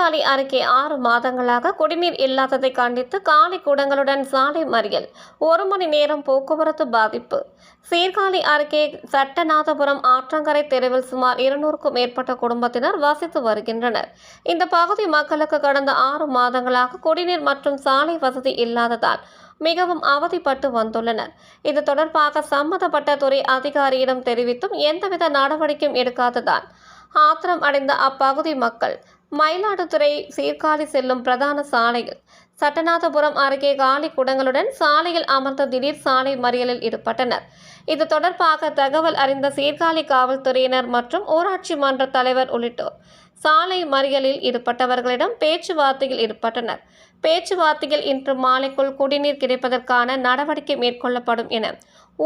சீர்காழி அருகே ஆறு மாதங்களாக குடிநீர் இல்லாததை கண்டித்து காலி குடங்களுடன் சாலை மறியல். ஒரு மணி நேரம் போக்குவரத்து பாதிப்பு. சீர்காழி அருகே சட்டநாதபுரம் ஆற்றங்கரை தெருவில் சுமார் இருநூறுக்கும் மேற்பட்ட குடும்பத்தினர் வசித்து வருகின்றனர். இந்த பகுதி மக்களுக்கு கடந்த ஆறு மாதங்களாக குடிநீர் மற்றும் சாலை வசதி இல்லாததால் மிகவும் அவதிப்பட்டு வந்துள்ளனர். இது தொடர்பாக சம்பந்தப்பட்ட துறை அதிகாரியிடம் தெரிவித்தும் எந்தவித நடவடிக்கையும் எடுக்காததால் ஆத்திரம் அடைந்த அப்பகுதி மக்கள் மயிலாடுதுறை சீர்காழி செல்லும் பிரதான சாலையில் சட்டநாதபுரம் அருகே காலி குடங்களுடன் சாலையில் அமர்ந்த திடீர் சாலை மறியலில் ஈடுபட்டனர். இது தொடர்பாக தகவல் அறிந்த சீர்காழி காவல்துறையினர் மற்றும் ஊராட்சி மன்ற தலைவர் உள்ளிட்டோர் சாலை மறியலில் ஈடுபட்டவர்களிடம் பேச்சுவார்த்தையில் ஈடுபட்டனர். பேச்சுவார்த்தையில் இன்று மாலைக்குள் குடிநீர் கிடைப்பதற்கான நடவடிக்கை மேற்கொள்ளப்படும் என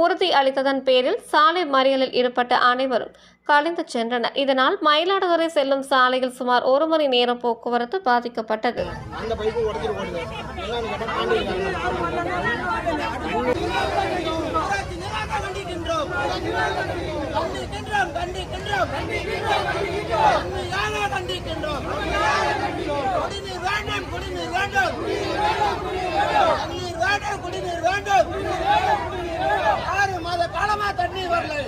உறுதி அளித்ததன் பேரில் சாலை மறியலில் ஈடுபட்ட அனைவரும் கலைந்து சென்றனர். இதனால் மயிலாடுதுறை செல்லும் சாலையில் சுமார் ஒரு மணி நேரம் போக்குவரத்து பாதிக்கப்பட்டது. அந்த பைப்பு ஆறு மாத காலமா தண்ணீர் வரல.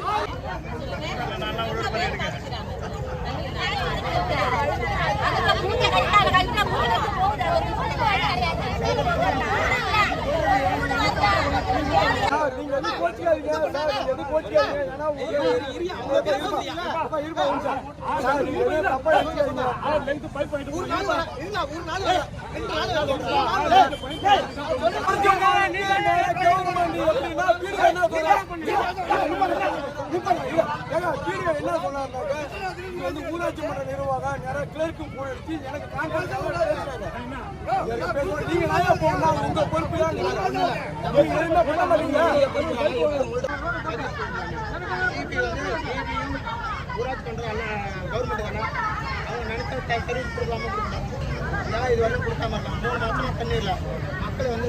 ஒரு நாள் ஒரு நாள் ஊராட்சி மன்ற நிர்வாகம் நேரா கிளர்க்கு போன் எனக்கு கான்ட்ராக்ட் நீங்க நல்லா போகணும் உங்க பொறுப்பு தான் நீங்க என்ன பண்ண மாட்டீங்க ஊராட்சி அண்ணா கவர்மெண்ட் தானே அவங்க நினைச்ச சர்வீஸ் கொடுக்காம கொடுத்தாங்க இது வரைக்கும் கொடுக்காம இருக்காங்க மூணு மாசமா தண்ணி இல்லை மக்கள் வந்து